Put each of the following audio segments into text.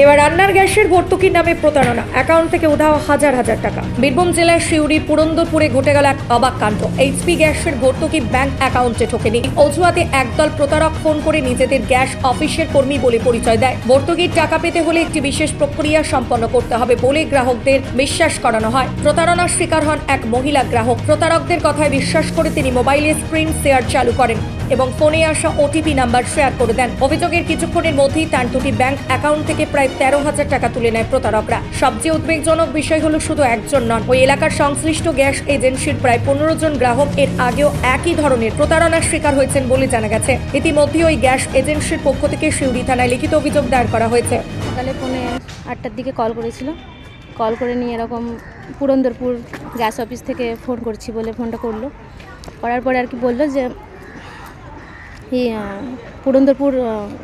এবার রান্নার গ্যাসের ভর্তুকির নামে প্রতারণা। অ্যাকাউন্ট থেকে উধাও হাজার হাজার টাকা। বীরভূম জেলার শিউরি পুরন্দরপুরে ঘটে গেল এক অবাক কাণ্ড। এইচপি গ্যাসের ভর্তুকি ব্যাংক অ্যাকাউন্টে ঢোকেনি অজুহাতে একদল প্রতারক ফোন করে নিজেদের গ্যাস অফিসের কর্মী বলে পরিচয় দেয়। ভর্তুকির টাকা পেতে হলে একটি বিশেষ প্রক্রিয়া সম্পন্ন করতে হবে বলে গ্রাহকদের বিশ্বাস করানো হয়। প্রতারণার শিকার হন এক মহিলা গ্রাহক। প্রতারকদের কথায় বিশ্বাস করে তিনি মোবাইলে স্ক্রিন শেয়ার চালু করেন। এবং ফোনে আসা ওটিপি নাম্বার শেয়ার করে দেন। অভিযোগের কিছুক্ষণের মধ্যেই তার দুটি ব্যাংক অ্যাকাউন্ট থেকে প্রায় তেরো হাজার টাকা তুলে নেয় প্রতারকরা। সবচেয়ে উদ্বেগজনক বিষয় হলো শুধু একজন নন। ওই এলাকার সংশ্লিষ্ট গ্যাস এজেন্সির প্রায় পনেরো জন গ্রাহক এর আগেও একই ধরনের প্রতারণার শিকার হয়েছেন বলে জানা গেছে। ইতিমধ্যে ওই গ্যাস এজেন্সির পক্ষ থেকে শিউরি থানায় লিখিত অভিযোগ দায়ের করা হয়েছে। সকালে ফোনে আটটার দিকে কল করেছিল। কল করে নিয়ে এরকম পুরন্দরপুর গ্যাস অফিস থেকে ফোন করছি বলে ফোনটা করল। করার পরে আর কি বলল যে পুরন্দরপুর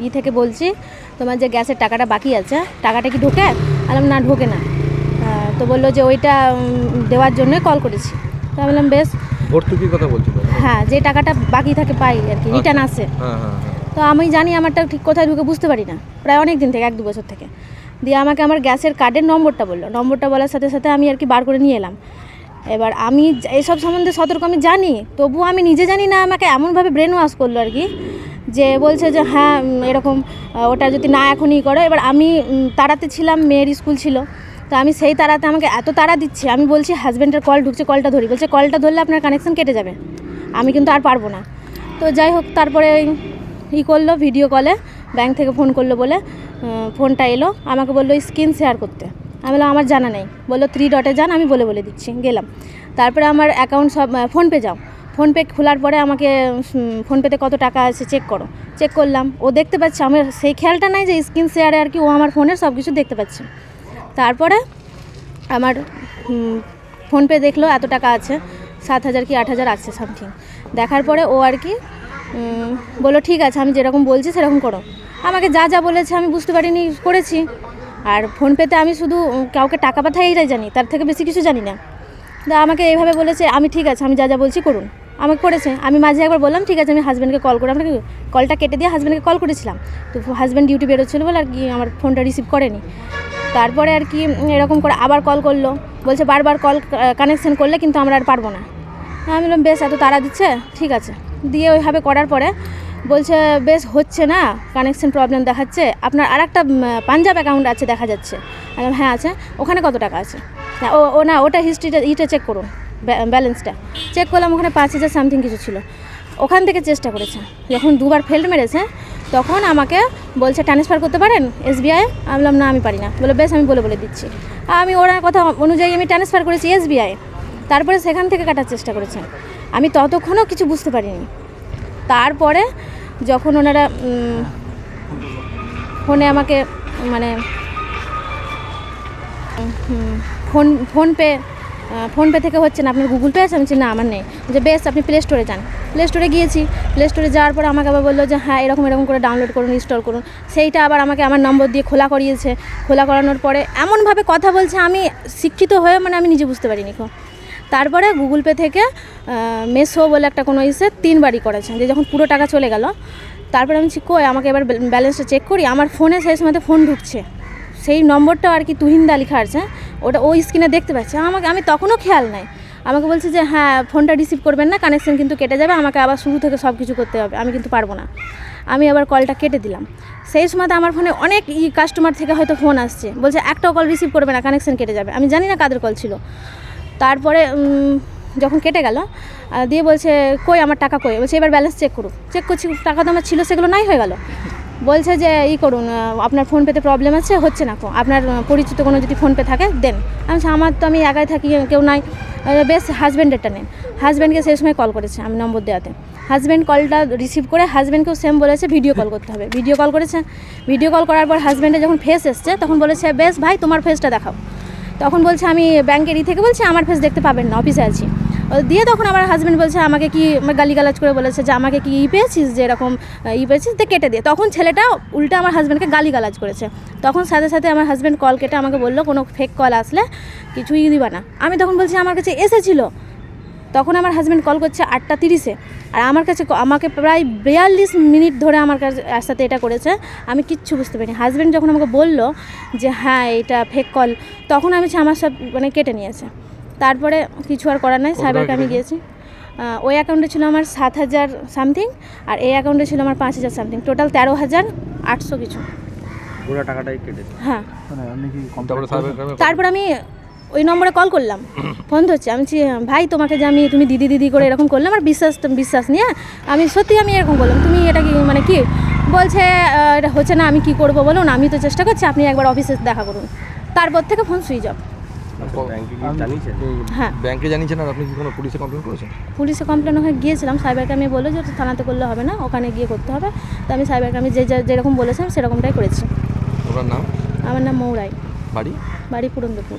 ই থেকে বলছি তোমার যে গ্যাসের টাকাটা বাকি আছে টাকাটা কি ঢোকে? আলাম না ঢোকে না। তো বলল যে ওইটা দেওয়ার জন্য কল করেছি। তো আমি বললাম বেশ। ভর্তুকির কথা বলছিল হ্যাঁ যে টাকাটা বাকি থাকে পাই আর কি রিটার্ন আসে হ্যাঁ হ্যাঁ হ্যাঁ। তো আমি জানি আমারটা ঠিক কোথায় ঢুকে বুঝতে পারি না। প্রায় অনেক দিন থেকে এক দু বছর থেকে। দিয়ে আমাকে আমার গ্যাসের কার্ডের নম্বরটা বলল। নম্বরটা বলার সাথে সাথে আমি আর কি বার করে নিয়ে এলাম। এবার আমি এসব সম্বন্ধে সতর্ক আমি জানি, তবুও আমি নিজে জানি না আমাকে এমনভাবে ব্রেন ওয়াশ করল আর কি, যে বলছে যে হ্যাঁ এরকম ওটা যদি না এখনই করো। এবার আমি তাড়াতে ছিলাম, মেয়ের স্কুল ছিল, তো আমি সেই তাড়াতে আমাকে এত তাড়া দিচ্ছে, আমি বলছি হাজব্যান্ডের কল ঢুকছে কলটা ধরি। বলছে কলটা ধরলে আপনার কানেকশন কেটে যাবে, আমি কিন্তু আর পারব না। তো যাই হোক, তারপরে ই করল ভিডিও কলে ব্যাংক থেকে ফোন করল বলে ফোনটা এলো, আমাকে বলল স্ক্রিন শেয়ার করতে। আমি বললাম, আমার জানা নেই। বলল থ্রি ডটে যান, আমি বলে বলে দিচ্ছি। গেলাম। তারপরে আমার অ্যাকাউন্ট সব ফোনপে যাও। ফোনপে খোলার পরে আমাকে ফোনপেতে কত টাকা আছে চেক করো। চেক করলাম। ও দেখতে পাচ্ছে, আমার সেই খেয়ালটা নাই যে স্ক্রিন শেয়ারে আর কি ও আমার ফোনের সব কিছু দেখতে পাচ্ছে। তারপরে আমার ফোনপে দেখল, এত টাকা আছে, সাত হাজার কি আট হাজার আছে সামথিং দেখার পরে ও আর কি বলল, ঠিক আছে, আমি যেরকম বলছি সেরকম করো। আমাকে যা যা বলেছে আমি বুঝতে পারিনি, করেছি। আর ফোনপেতে আমি শুধু কাউকে টাকা পাঠাই এইটাই জানি, তার থেকে বেশি কিছু জানি না। তো আমাকে এইভাবে বলেছে, আমি ঠিক আছে, আমি যা যা বলছি করুন। আমাকে করেছে, আমি মাঝে একবার বললাম, ঠিক আছে, আমি হাজব্যান্ডকে কল করে আপনাকে কলটা কেটে দিয়ে হাজব্যান্ডকে কল করেছিলাম। তো হাজব্যান্ড ডিউটি বেরোচ্ছিল বলে আর কি আমার ফোনটা রিসিভ করেনি। তারপরে আর কি এরকম করে আবার কল করল। বলছে, বারবার কল কানেকশন করলে কিন্তু আমরা আর পারব না। আমি বললাম, বেশ, এত তাড়া দিচ্ছে, ঠিক আছে। দিয়ে ওইভাবে করার পরে বলছে, বেশ, হচ্ছে না কানেকশন প্রবলেম দেখাচ্ছে। আপনার আর একটা পাঞ্জাব অ্যাকাউন্ট আছে, দেখা যাচ্ছে। হ্যাঁ আছে। ওখানে কত টাকা আছে? না, ও ও, না, ওটা হিস্ট্রিটা ইটা চেক করুন ব্যালেন্সটা চেক করলাম, ওখানে পাঁচ হাজার সামথিং কিছু ছিল। ওখান থেকে চেষ্টা করেছে। যখন দুবার ফেল্ড মেরেছে, তখন আমাকে বলছে ট্রান্সফার করতে পারেন এসবিআই আমি বললাম, না, আমি পারি না। বলে, বেশ, আমি বলে বলে দিচ্ছি। আমি ওনার কথা অনুযায়ী আমি ট্রান্সফার করেছি এসবিআই তারপরে সেখান থেকে কাটার চেষ্টা করেছে। আমি ততক্ষণও কিছু বুঝতে পারিনি। তারপরে যখন ওনারা ফোনে আমাকে মানে ফোন ফোনপে ফোনপে থেকে হচ্ছে না, আপনার গুগল পে আছে? আমি না, আমার নেই। যে বেশ, আপনি প্লে স্টোরে যান। প্লে স্টোরে গিয়েছি। প্লে স্টোরে যাওয়ার পর আমাকে আবার বলল যে হ্যাঁ এরকম এরকম করে ডাউনলোড করুন ইনস্টল করুন। সেইটা আবার আমাকে আমার নম্বর দিয়ে খোলা করিয়েছে। খোলা করানোর পরে এমনভাবে কথা বলছে, আমি শিক্ষিত হয়ে মানে আমি নিজে বুঝতে পারিনি কো। তারপরে গুগল পে থেকে মেসো বলে একটা কোনো ইসে তিনবারই করেছেন যে যখন পুরো টাকা চলে গেল, তারপরে আমি কই, আমাকে এবার ব্যালেন্সটা চেক করি? আমার ফোনে সেই সময় ফোন ঢুকছে। সেই নম্বরটাও আর কি তুহিন্দা লেখা আছে, ওটা ওই স্ক্রিনে দেখতে পাচ্ছি। আমাকে, আমি তখনও খেয়াল নাই। আমাকে বলছে যে হ্যাঁ ফোনটা রিসিভ করবেন না কানেকশন কিন্তু কেটে যাবে, আমাকে আবার শুরু থেকে সব কিছু করতে হবে, আমি কিন্তু পারব না। আমি আবার কলটা কেটে দিলাম। সেই সময়তে আমার ফোনে অনেক ই কাস্টমার থেকে হয়তো ফোন আসছে। বলছে, একটাও কল রিসিভ করবে না কানেকশন কেটে যাবে। আমি জানি না কাদের কল ছিল। তারপরে যখন কেটে গেল দিয়ে বলছে, কই আমার টাকা কই? বলছে, এবার ব্যালেন্স চেক করুন চেক করছি, টাকা তো আমার ছিল, সেগুলো নাই, হয়ে গেল। বলছে যে, ই করুন আপনার ফোনপেতে প্রবলেম আছে, হচ্ছে না আপনার পরিচিত কোনো যদি ফোনপে থাকে, দেন। আমি আমার তো আমি একাই থাকি কেউ নাই। বেশ হাজব্যান্ডেরটা নেন। হাজব্যান্ডকে সেই সময় কল করেছে, আমি নম্বর দেওয়াতে। হাজব্যান্ড কলটা রিসিভ করে হাজব্যান্ডকেও সেম বলেছে ভিডিও কল করতে হবে। ভিডিও কল করেছে। ভিডিও কল করার পর হাজব্যান্ডের যখন ফেস এসছে, তখন বলেছে, বেশ ভাই, তোমার ফেসটা দেখাও। তখন বলছে আমি ব্যাংকের ই থেকে বলছি, আমার ফেস দেখতে পাবেন না অফিসে আছি। দিয়ে তখন আমার হাজব্যান্ড বলছে, আমাকে কি গালিগালাজ করে বলেছে যে, আমাকে কি ই পেয়েছিস, যে এরকম ই পেয়েছিস, দিয়ে কেটে দিয়ে। তখন ছেলেটা উল্টে আমার হাজব্যান্ডকে গালিগালাজ করেছে। তখন সাথে সাথে আমার হাজব্যান্ড কল কেটে আমাকে বলল, কোনো ফেক কল আসলে কিছুই দিবা না। আমি তখন বলছি, আমার কাছে এসেছিল। তখন আমার হাজব্যান্ড কল করছে আটটা তিরিশে। আর আমার কাছে ক- আমাকে প্রায় বিয়াল্লিশ মিনিট ধরে আমার কাছে সাথে এটা করেছে। আমি কিচ্ছু বুঝতে পারিনি। হাজব্যান্ড যখন আমাকে বলল যে হ্যাঁ এটা ফেক কল তখন আমি আমার সব মানে কেটে নিয়েছে। তারপরে কিছু আর করার নাই সাইবারকে আমি গিয়েছি। ওই অ্যাকাউন্টে ছিল আমার সাত হাজার সামথিং আর এই অ্যাকাউন্টে ছিল আমার পাঁচ হাজার সামথিং টোটাল তেরো হাজার আটশো কিছু। পুরো টাকাটাই কেটেছে হ্যাঁ। মানে তারপর আমি ওই নম্বরে কল করলাম। ফোন ধরছে আমি ভাই তোমাকে যে আমি তুমি দিদি দিদি করে এরকম করলাম আর বিশ্বাস বিশ্বাস নিয়ে আমি সত্যি আমি এরকম করলাম। তুমি এটা কি মানে কি? বলছে এটা হচ্ছে না আমি কি করব বলুন আমি তো চেষ্টা করছি আপনি একবার অফিসে দেখা করুন। তারপর থেকে ফোন সুইচ অফ ব্যাংকে জানিয়েছেন? হ্যাঁ। আর আপনি কি কোনো পুলিশে কমপ্লেন করেছেন? পুলিশে কমপ্লেন ওখানে গিয়েছিলাম সাইবারকে আমি বলে যে থানাতে করলে হবে না ওখানে গিয়ে করতে হবে। তো আমি সাইবারকে আমি যে যা- যেরকম বলেছিলাম সেরকমটাই করেছি। আপনার নাম? আমার নাম মৌরাই। বাড়ি? বাড়ি পুরন্দপুর